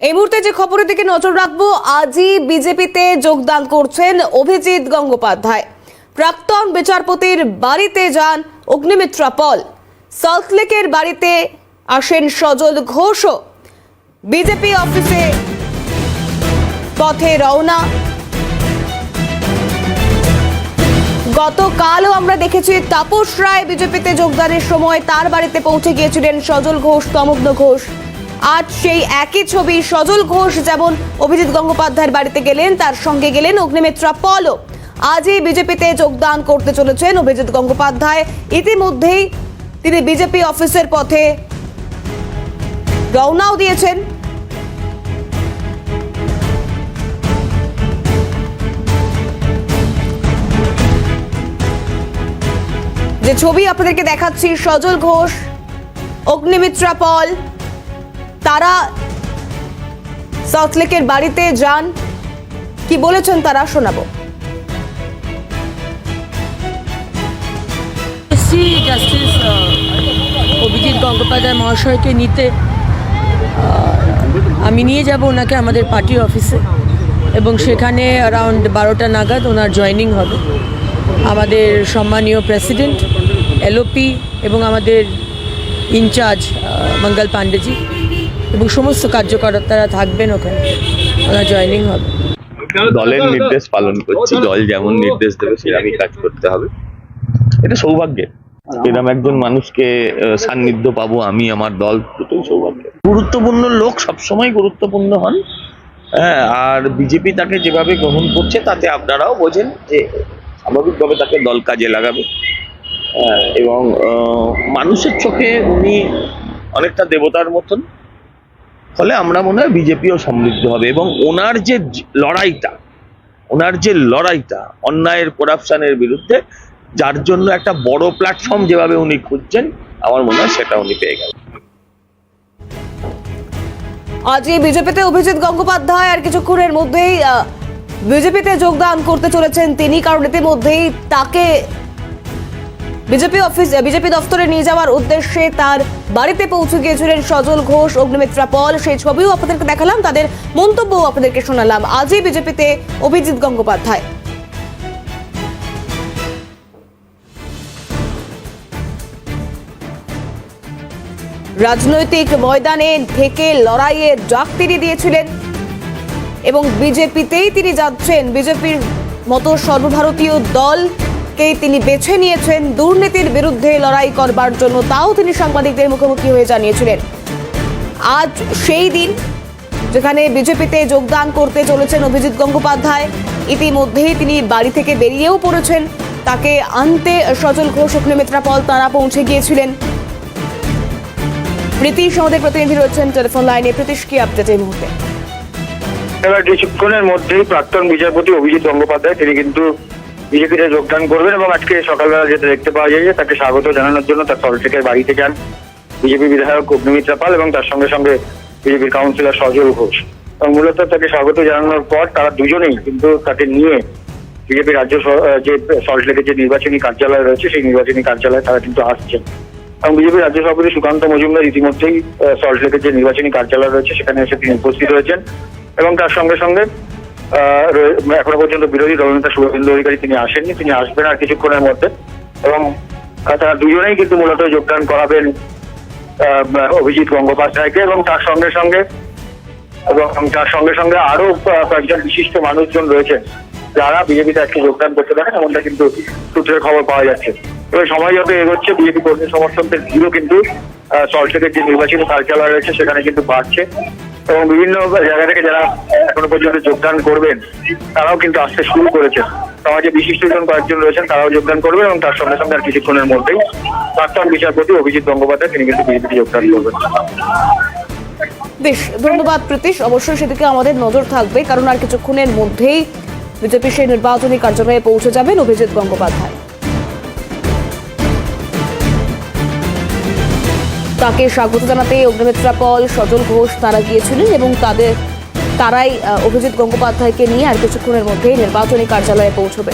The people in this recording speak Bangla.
এই মুহূর্তে যে খবরের দিকে নজর রাখব, আজই বিজেপিতে যোগদান করছেন অভিজিৎ গঙ্গোপাধ্যায়। প্রাক্তন বিচারপতির বাড়িতে যান অগ্নিমিত্রা পল। সল্টলেকের বাড়িতে আসেন সজল ঘোষও। বিজেপি অফিসে পথে রওনা। গতকালও আমরা দেখেছি তাপস রায় বিজেপিতে যোগদানের সময় তার বাড়িতে পৌঁছে গিয়েছিলেন সজল ঘোষ, তমগ্ন ঘোষ। আজ সেই একই ছবি সজল ঘোষ যেমন অভিজিৎ গঙ্গোপাধ্যায়ের বাড়িতে গেলেন, তার সঙ্গে গেলেন অগ্নিমিত্রা পলও। আজই বিজেপিতে যোগদান করতে চলেছেন অভিজিৎ গঙ্গোপাধ্যায়। ইতিমধ্যেই তিনি বিজেপি অফিসের পথে রওনাও দিয়েছেন। যে ছবি আপনাদেরকে দেখাচ্ছি, সজল ঘোষ, অগ্নিমিত্রা পল। তারা সাউথলেকের বাড়িতে যান। কি বলেছেন তারা, শোনাবো। জাস্টিস অভিজিৎ গঙ্গোপাধ্যায় মহাশয়কে নিতে আমি নিয়ে যাব ওনাকে আমাদের পার্টি অফিসে। এবং সেখানে অ্যারাউন্ড বারোটা নাগাদ ওনার জয়েনিং হবে। আমাদের সম্মানীয় প্রেসিডেন্ট এলওপি এবং আমাদের ইনচার্জ মঙ্গল পাণ্ডেজি। এবং সমস্ত কার্যকর্তারা থাকবেন ওখানে। ওনার জয়নিং হবে। দলের নির্দেশ পালন করছি দল যেমন নির্দেশ দেবে সেরকমই কাজ করতে হবে। এটা সৌভাগ্যের এরকম একজন মানুষকে সান্নিধ্য পাবো আমি আমার দল দুটোই সৌভাগ্যের গুরুত্বপূর্ণ লোক সবসময় গুরুত্বপূর্ণ হন। হ্যাঁ আর বিজেপি তাকে যেভাবে গ্রহণ করছে তাতে আপনারাও বোঝেন যে স্বাভাবিকভাবে তাকে দল কাজে লাগাবে। হ্যাঁ, এবং মানুষের চোখে উনি অনেকটা দেবতার মতন। ফলে আমরা মনে হয় বিজেপিও সমৃদ্ধ হবে এবং ওনার যে লড়াইটা, ওনার যে লড়াইটা, অন্যায়ের করাপশনের বিরুদ্ধে, যার জন্য একটা বড় প্ল্যাটফর্ম যেভাবে উনি খুঁজছেন, আমার মনে হয় সেটা উনি পেয়ে গেলেন। আজ এই বিজেপিতে অভিজিৎ গঙ্গোপাধ্যায় আর কিছুক্ষণের মধ্যেই বিজেপিতে যোগদান করতে চলেছেন তিনি, কারণ ইতিমধ্যেই তাকে বিজেপি অফিস বিজেপি দফতরে নিয়ে যাওয়ার উদ্দেশ্যে তার বাড়িতে পৌঁছে গিয়েছিলেন সজল ঘোষ, অগ্নিমিত্রা পল। সেই ছবিও আপনাদেরকে দেখালাম, তাদের মন্তব্যও আপনাদেরকে শোনালাম। আজই বিজেপিতে অভিজিৎ গঙ্গোপাধ্যায়। রাজনৈতিক ময়দানে ঢেকে লড়াইয়ের ডাক তিনি দিয়েছিলেন এবং বিজেপিতেই তিনি যাচ্ছেন। বিজেপির মতো সর্বভারতীয় দলকেই তিনি বেছে নিয়েছেন দুর্নীতির বিরুদ্ধে লড়াই করবার জন্য। তাও তিনি সাংবাদিকদের মুখোমুখি হয়ে জানিয়েছিলেন। আজ সেই দিন যেখানে বিজেপিতে যোগদান করতে চলেছেন অভিজিৎ গঙ্গোপাধ্যায়, ইতিমধ্যেই তিনি বাড়ি থেকে বেরিয়েও পড়েছেন। তাকে আনতে সজল ঘোষ, অগ্নিমিত্রা পল তারা পৌঁছে গিয়েছিলেন। প্রীতিশ আমাদের প্রতিনিধি রয়েছেন টেলিফোন লাইনে। প্রীতিশ, কি আপডেট এই মুহূর্তে? কিছুক্ষণের মধ্যেই প্রাক্তন বিচারপতি অভিজিৎ গঙ্গোপাধ্যায়, তিনি কিন্তু বিজেপিতে যোগদান করবেন এবং আজকে সকালবেলা যেটা দেখতে পাওয়া যায় যে তাকে স্বাগত জানানোর জন্য তার সল্টলেকের বাড়িতে যান বিজেপি বিধায়ক অগ্নিমিত্রা পাল এবং তার সঙ্গে সঙ্গে বিজেপির কাউন্সিলর সজল ঘোষ। এবং মূলত তাকে স্বাগত জানানোর পর তারা দুজনেই কিন্তু তাকে নিয়ে বিজেপি রাজ্য যে সল্টলেকের যে নির্বাচনী কার্যালয় রয়েছে সেই নির্বাচনী কার্যালয়ে তারা কিন্তু আসছেন। এবং বিজেপি রাজ্য সভাপতি সুকান্ত মজুমদার ইতিমধ্যেই সল্টলেকের যে নির্বাচনী কার্যালয় রয়েছে সেখানে এসে তিনি উপস্থিত হয়েছেন। এবং তার সঙ্গে সঙ্গে এখনও পর্যন্ত বিরোধী দলনেতা শুভেন্দু অধিকারী তিনি আসেননি, তিনি আসবেন আর কিছুক্ষণের মধ্যে। এবং তারা দুজনেই কিন্তু মূলত যোগদান করাবেন অভিজিৎ গঙ্গোপাধ্যায়কে এবং তার সঙ্গে সঙ্গে এবং তার সঙ্গে সঙ্গে আরও কয়েকজন বিশিষ্ট মানুষজন রয়েছেন যারা বিজেপিতে আজকে যোগদান করতে পারেন, এমনটা কিন্তু সূত্রের খবর পাওয়া যাচ্ছে। এবার সময় যত এগোচ্ছে, বিজেপি কর্মী সমর্থকদের ভিড়ও কিন্তু সল্টলেকের যে নির্বাচনী কার্যালয় রয়েছে, সেখানে কিন্তু বাড়ছে। এবং বিভিন্ন জায়গা থেকে যারা এখনও পর্যন্ত যোগদান করবেন, তারাও কিন্তু আসতে শুরু করেছে সমাজে বিশিষ্টজন কয়েকজন রয়েছেন, তারাও যোগদান করবেন এবং তার সঙ্গে সঙ্গে আর কিছুক্ষণের মধ্যেই প্রাক্তন বিচারপতি অভিজিৎ গঙ্গোপাধ্যায় তিনি কিন্তু বিজেপিতে যোগদান করবেন। বেশ, ধন্যবাদ প্রীতিশ। অবশ্যই সেদিকে আমাদের নজর থাকবে, কারণ আর কিছুক্ষণের মধ্যেই বিজেপি সেই নির্বাচনী কার্যালয়ে পৌঁছে যাবেন অভিজিৎ গঙ্গোপাধ্যায় তাকে স্বাগত জানাতে অগ্নিমিত্রা পল, সজল ঘোষ তারা গিয়েছিলেন এবং তাদের, তারাই অভিজিৎ গঙ্গোপাধ্যায়কে নিয়ে আর কিছুক্ষণের মধ্যেই নির্বাচনী কার্যালয়ে পৌঁছবে